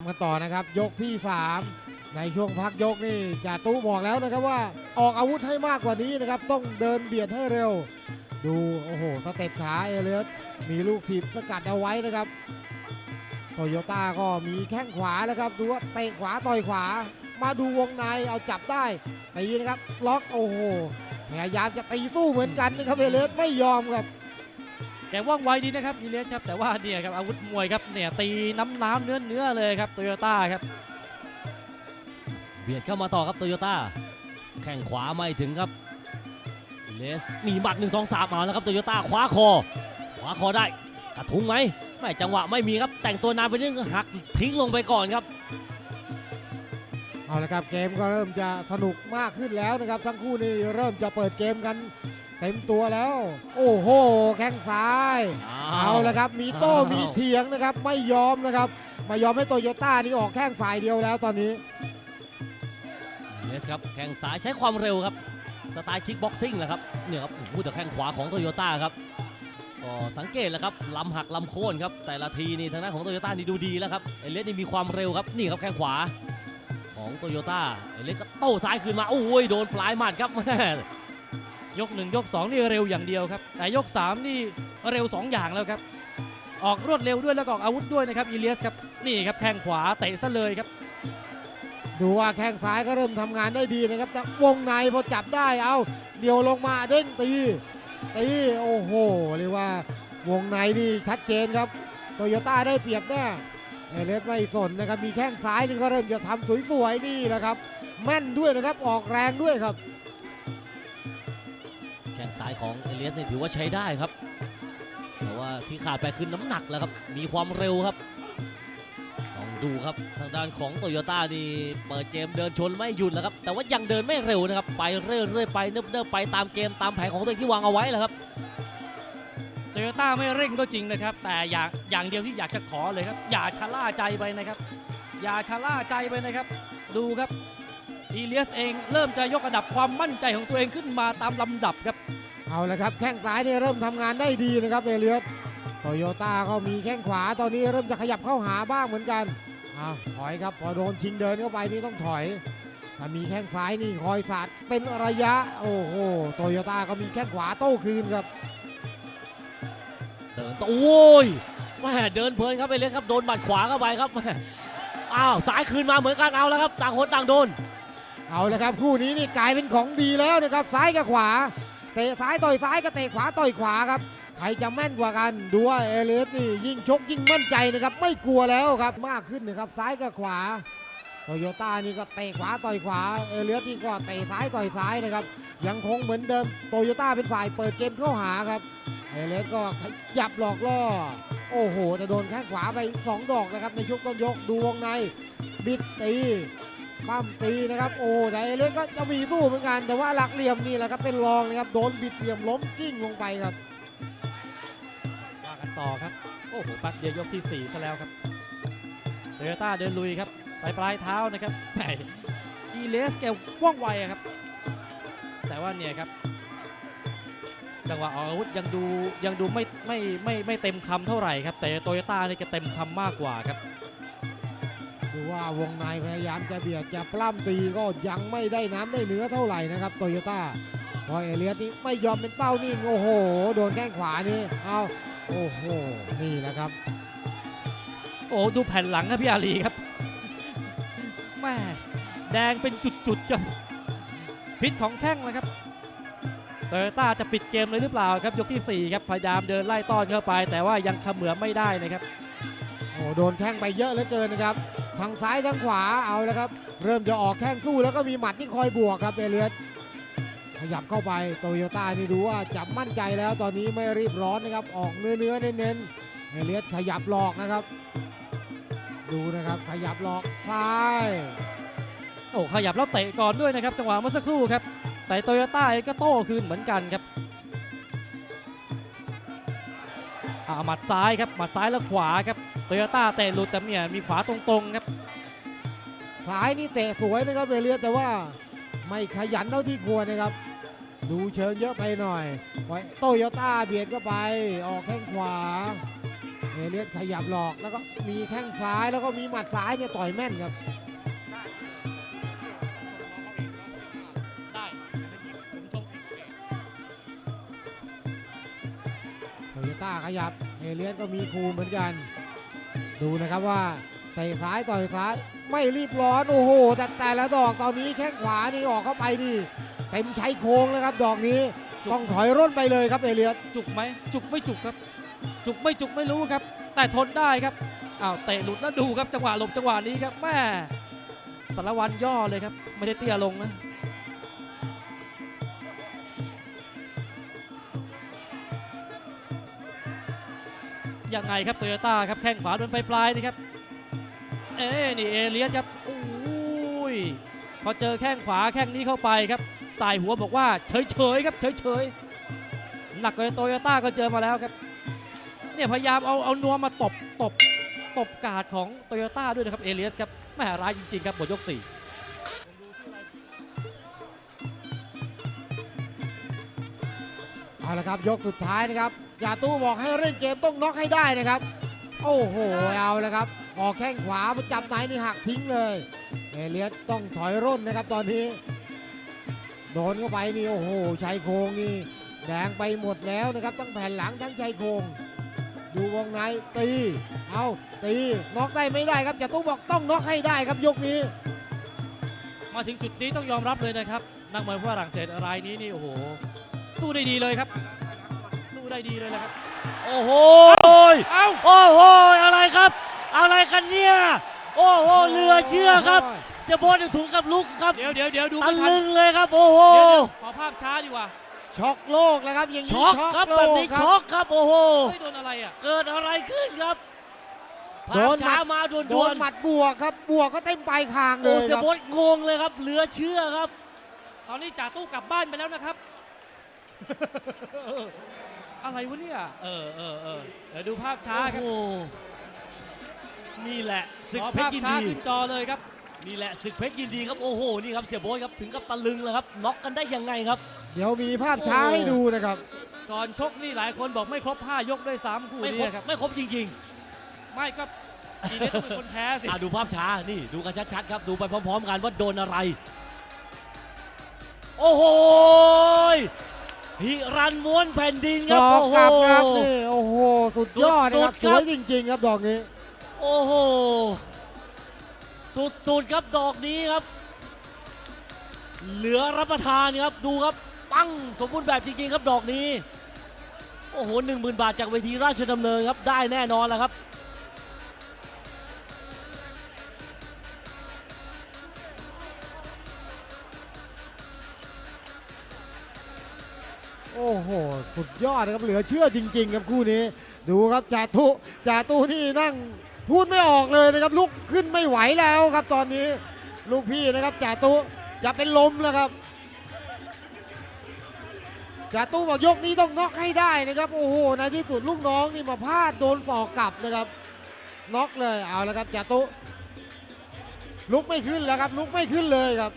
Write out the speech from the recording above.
กันต่อนะครับยกที่ 3 ในช่วงพักยกนี่จ่าตู้บอกแล้วนะครับว่าออกอาวุธให้มากกว่านี้นะครับ ต้องเดินเบียดให้เร็ว ดูโอ้โหสเต็ปขาเอเลียสมีลูกถีบสกัดเอาไว้นะครับโตโยต้าก็มีแข้งขวาแล้วครับดูว่าเตะขวาต่อยขวา มาดูวงในเอาจับได้ตีนะครับล็อกโอ้โหพยายามจะตีสู้เหมือนกันนะครับเอเลียสไม่ยอมครับ แกว่องไวดีนะครับอีเลสครับแต่ว่าเนี่ยครับอาวุธมวยครับเนี่ยตีน้ำน้ำเนื้อเนื้อเลยครับโตโยต้าครับเบียดเข้ามาต่อครับโตโยต้าแข้งขวาไม่ถึงครับเลสมีหมัด1 2 3เอาแล้วครับโตโยต้าคว้าคอคว้าคอได้กระทุ้งไหมไม่จังหวะไม่มีครับแต่งตัวนานไปนิดนึงหักทิ้งลงไปก่อนครับเอาละครับเกมก็เริ่มจะสนุกมากขึ้นแล้วนะครับ ทั้งคู่นี่เริ่มจะเปิดเกมกัน เต็มตัวแล้ว โอ้โห แข้งซ้าย เอาละครับ มีโต้อ้าวมีเถียงนะครับ ไม่ยอมนะครับไม่ยอมให้โตโยต้านี่ออกแข้งฝ่ายเดียวแล้วตอนนี้เลสครับแข้งซ้ายใช้ความเร็วครับ สไตล์คิกบ็อกซิ่งแหละครับเนี่ยครับพูดแต่แข้งขวาของโตโยต้าครับก็สังเกตแล้วครับลำหักลำโค่นครับแต่ละทีนี่ทางด้านของโตโยต้านี่ดูดีแล้วครับเอเลสนี่มีความเร็วครับนี่ครับแข้งขวาของโตโยต้าเอเลสก็โต้ซ้ายคืนมาโอ้ยโดนปลายหมัดครับแม่ ยก 1 ยก 2 นี่เร็วอย่างเดียวครับ แต่ยก 3 นี่เร็ว 2 อย่างแล้วครับ ออกรวดเร็วด้วยแล้วก็ออกอาวุธด้วยนะครับอีเลียสครับนี่ครับแข้งขวาเตะซะเลยครับ ดูว่าแข้งซ้ายก็เริ่มทำงานได้ดีนะครับแต่วงในพอจับได้เอาเดี่ยวลงมาเด้งตีตีโอ้โหเรียกว่าวงในนี่ชัดเจนครับโตโยต้าได้เปรียบแน่เอเลสไม่สนนะครับมีแข้งซ้ายนี่ก็เริ่มจะทำสวยๆนี่แหละครับแม่นด้วยนะครับออกแรงด้วยครับายของเอเลียสนี่ถือว่าใช้ได้ครับ แต่ว่าที่ขาดไปคือน้ำหนักแล้วครับ มีความเร็วครับต้องดูครับทางด้านของโตโยต้านี่เปิดเกมเดินชนไม่หยุดแล้วครับ แต่ว่ายังเดินไม่เร็วนะครับ ไปเรื่อยๆไปเนิบๆไปตามเกมตามแผนของตัวเองที่วางเอาไว้แหละครับโตโยต้าไม่เร่งก็จริงนะครับ แต่อย่างอย่างเดียวที่อยากจะขอเลยครับ อย่าชะล่าใจไปนะครับ อย่าชะล่าใจไปนะครับ ดูครับอีเลียสเองเริ่มจะยกระดับความมั่นใจของตัวเองขึ้นมาตามลำดับครับ เอาละครับแข้งซ้ายเนี่ยเริ่มทำงานได้ดีนะครับเอเลียสโตโยต้าก็มีแข้งขวาตอนนี้เริ่มจะขยับเข้าหาบ้างเหมือนกันอ้าวถอยครับพอโดนชิงเดินเข้าไปนี่ต้องถอยถ้ามีแข้งซ้ายนี่คอยสาดเป็นระยะโอ้โหโตโยต้าก็มีแข้งขวาโต้คืนครับเดินต่อโอ้ยแม่เดินเพลินครับเอเลียสครับโดนหมัดขวาเข้าไปครับแม่อ้าวสายคืนมาเหมือนกันเอาแล้วครับ ต่างคนต่างโดน เอาละครับคู่นี้นี่กลายเป็นของดีแล้วนะครับซ้ายกับขวาเตะซ้ายต่อยซ้ายกับเตะขวาต่อยขวาครับ ใครจะแม่นกว่ากันดูว่าเอเลสนี่ยิ่งชกยิ่งมั่นใจนะครับ ไม่กลัวแล้วครับมากขึ้นนะครับซ้ายกับขวาโตโยต้านี่ก็เตะขวาต่อยขวา เอเลียสนี่ก็เตะซ้ายต่อยซ้ายนะครับ ยังคงเหมือนเดิมโตโยต้าเป็นฝ่ายเปิดเกมเข้าหาครับ เอเลียสก็ขยับหลอกล่อ โอ้โหแต่โดนแข้งขวาไป 2 ดอกนะครับในช่วงต้นยกดูวงใน บิดตี ปั้มตีนะครับ โอ้แต่เอเลียสก็จะมีสู้เหมือนกัน แต่ว่าหลักเหลี่ยมนี่แหละครับเป็นรองนะครับโดนบิดเหลี่ยมล้มกิ้งลงไปครับว่ากันต่อครับ โอ้โหปัดเดียวยกที่4ซะแล้วครับโตโยต้าเดินลุยครับปลายปลายเท้านะครับแหมอีเลสแกว่องไวครับ แต่ว่าเนี่ยครับจังหวะออกอาวุธยังดูยังดูไม่ไม่ไม่ไม่เต็มคำเท่าไหร่ครับ แต่โตโยต้านี่แกเต็มคำมากกว่าครับ ว่าวงในพยายามจะเบียดจะปล้ำตีก็ยังไม่ได้น้ำได้เนื้อเท่าไหร่นะครับโตโยต้าพอเอเลียสนี่ไม่ยอมเป็นเป้านิ่งโอ้โห โดนแข้งขวานี่เอาโอ้โหนี่แหละครับ โอ้ดูแผ่นหลังครับพี่อาลีครับแม่แดงเป็นจุดๆครับพิษของแข้งนะครับโตโยต้าจะปิดเกมเลยหรือเปล่าครับยกที่ 4 ครับพยายามเดินไล่ต้อนเข้าไป แต่ว่ายังเขมือไม่ได้นะครับโอ้โดนแข้งไปเยอะเหลือเกินนะครับ ทางซ้ายทางขวาเอาแล้วครับ เริ่มจะออกแข้งสู้แล้วก็มีหมัดที่คอยบวกครับเอเลียสขยับเข้าไปโตโยต้านี่ดูว่าจับมั่นใจแล้วตอนนี้ไม่รีบร้อนนะครับ ออกเนื้อเนื้อเน้นๆเอเลียสขยับหลอกนะครับ ดูนะครับขยับหลอกซ้ายโอ้ขยับแล้วเตะก่อนด้วยนะครับ จังหวะเมื่อสักครู่ครับ แต่โตโยต้าเองก็โต้คืนเหมือนกันครับ อ่าหมัดซ้ายครับหมัดซ้ายแล้วขวาครับโตโยต้าเตะหลุดแต่เนี่ยมีขวาตรงๆครับซ้ายนี่เตะสวยนะครับเอเลียสแต่ว่าไม่ขยันเท่าที่ควรนะครับ ดูเชิงเยอะไปหน่อยปล่อยโตโยต้าเบียดเข้าไปออกแข้งขวาเอเอเลียสขยับหลอกแล้วก็มีแข้งซ้ายแล้วก็มีหมัดซ้ายเนี่ยต่อยแม่นครับ โตโยต้าขยับเอเลียสก็มีคูเหมือนกัน ดูนะครับว่าเตะซ้ายต่อยซ้ายไม่รีบร้อนโอ้โห แต่แต่ละดอกตอนนี้แข้งขวานี่ออกเข้าไปนี่เต็มใช้โค้งแล้วครับ ดอกนี้ต้องถอยร่นไปเลยครับเอเลียสจุกไหมจุกไม่จุกครับ จุกไม่จุกไม่รู้ครับ แต่ทนได้ครับอ้าวเตะหลุดแล้วดูครับจังหวะหลบจังหวะนี้ครับแม่สารวันย่อเลยครับ ไม่ได้เตี้ยลงนะ ยังไงครับโตโยต้าครับแข้งขวาโดนไปปลายนี่ครับ เอ้นี่เอเลียสครับโอ้ยพอเจอแข้งขวาแข้งนี้เข้าไปครับสายหัวบอกว่าเฉยๆครับเฉยๆหนักกว่าโตโยต้าก็เจอมาแล้วครับเนี่ยพยายามเอาเอานัวมาตบตบตบกาดของโตโยต้าด้วยนะครับเอเลียสครับแม่ร้ายจริงๆครับหมดยกสี่เอาละครับยกสุดท้ายนะครับ ยาตู้บอกให้เล่นเกมต้องน็อกให้ได้นะครับ โอ้โหเอาละครับ ออกแข้งขวามาจับไหนนี่หักทิ้งเลยเอเลียสต้องถอยร่นนะครับตอนนี้ โดนเข้าไปนี่โอ้โหชายโครงนี่แดงไปหมดแล้วนะครับทั้งแผ่นหลังทั้งชายโครงดูวงในตี เอาตีน็อกได้ไม่ได้ครับจาตู้บอกต้องน็อกให้ได้ครับยกนี้ มาถึงจุดนี้ต้องยอมรับเลยนะครับ นักมวยฝรั่งเศสรายนี้นี่โอ้โหสู้ได้ดีเลยครับ สู้ได้ดีเลยนะครับ โอ้โหเอ้า โอ้โห อะไรครับ อะไรกันเนี่ย โอ้โหเหลือเชื่อครับ เสียโบอลถึงกับลุกครับเดี๋ยวเดี๋ยวเดี๋ยวดูตะไม่ทันลึงเลยครับ โอ้โห เดี๋ยวเดี๋ยวขอภาพช้าดีกว่าช็อกโลกแล้วครับอย่างนี้ช็อกครับโลแบบกนี้ครับช็อกครับ โอ้โห ไม่โดนอะไรอะ เกิดอะไรขึ้นครับโดภาพนหมัดช้ามาด่โดวนนหมัดบวกครับบวกก็เต็มปลายคางๆเลโอ้ยเสีคยรับโบดงงเลยครับ เหลือเชื่อครับ ตอนนี้จ่าตู้กลับบ้านไปแล้วนะครับ อะไรวะเนี่ย เออเออเออเดี๋ยวดูภาพช้าครับ โอ้โหนี่แหละศึกขอเพชภารพยินช้าดีขึ้นจอเลยครับ นี่แหละศึกเพชรยินดีครับโอ้โหนี่ครับเสียโบ๊ทครับถึงกับตะลึงแล้วครับน็อกกันได้ยังไงครับ เดี๋ยวมีภาพช้าให้ดูนะครับ ก่อนชกนี่หลายคนบอกไม่ครบ 5 ยกด้วยซ้ำคู่ไม่ครนี้บครับ ไม่ครบจริงไม่ก็ทีนี้ต้องเป็นคนแพ้สิ ๆอะดูภาพช้านี่ดูกันชัดๆครับดูไปพร้อมๆกันว่าโดนอะไร โอ้โห ฮิรันม้วนแผ่นดินคศรับอกโอ้โห กลับครับนี่โอ้โหสุดยอดนะครับสุดๆสครับวยจริงๆครับดอกนี้ โอ้โห สุดๆครับดอกนี้ครับ เหลือรับประทานครับดูครับ ปั้งสมบูรณ์แบบจริงๆครับดอกนี้ โอ้โหหนึ่งหมื่นบาทจากเวทีราชดำเนินครับ ได้แน่นอนแล้วครับ โอ้โห สุดยอดนะครับ เหลือเชื่อจริง ๆ ครับคู่นี้ ดูครับจ่าตุจ่าตุนี่นั่งพูดไม่ออกเลยนะครับ ลุกขึ้นไม่ไหวแล้วครับตอนนี้ ลูกพี่นะครับจ่าตุจะเป็นลมแล้วครับจ่าตุบอกยกนี้ต้องน็อกให้ได้นะครับ โอ้โห ในที่สุดลูกน้องนี่มาพลาดโดนศอกกลับนะครับ น็อกเลย เอาแล้วครับจ่าตุลุกไม่ขึ้นแล้วครับ ลุกไม่ขึ้นเลยครับ